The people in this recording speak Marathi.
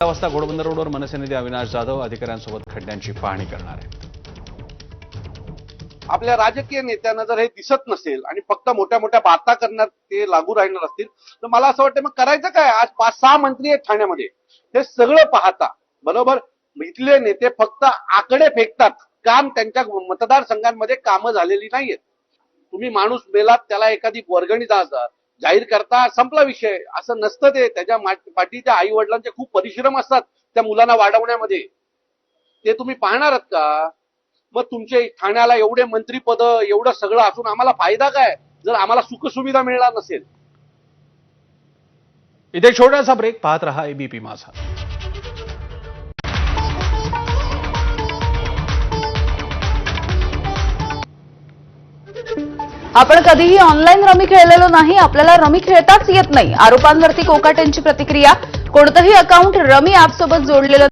वाजता घोडबंदर रोडवर मनसे नेते अविनाश जाधव अधिकाऱ्यांसोबत खड्ड्यांची पाहणी करणार आहेत. आपल्या राजकीय नेत्यांना जर हे दिसत नसेल आणि फक्त मोठ्या मोठ्या बाता करण्यात ते लागू राहणार असतील तर मला असं वाटतं मग करायचं काय? आज पाच सहा मंत्री आहेत ठाण्यामध्ये. हे सगळं पाहता बरोबर? इथले नेते फक्त आकडे फेकतात. काम त्यांच्या मतदारसंघांमध्ये कामं झालेली नाहीयेत. तुम्ही माणूस मेलात त्याला एखादी वर्गणी जा- जाहीर करता संपला विषय. असं नसतं ते. त्याच्या पाठी पाठीच्या आई वडिलांचे खूप परिश्रम असतात त्या मुलांना वाढवण्यामध्ये. ते तुम्ही पाहणार आहात का? मग तुमचे ठाण्याला एवढे मंत्री पद एवढं सगळं असून आम्हाला फायदा काय? जर आम्हाला सुखसुविधा मिळणार नसेल. इथे छोटासा ब्रेक पाहत रहा एबीपी माझा. आपण कधीही ऑनलाईन रमी खेळलेलो नाही आपल्याला रमी खेळताच येत नाही. आरोपांवरती कोकाटेंची प्रतिक्रिया. कोणतंही अकाउंट रमी ऍपसोबत जोडलेलं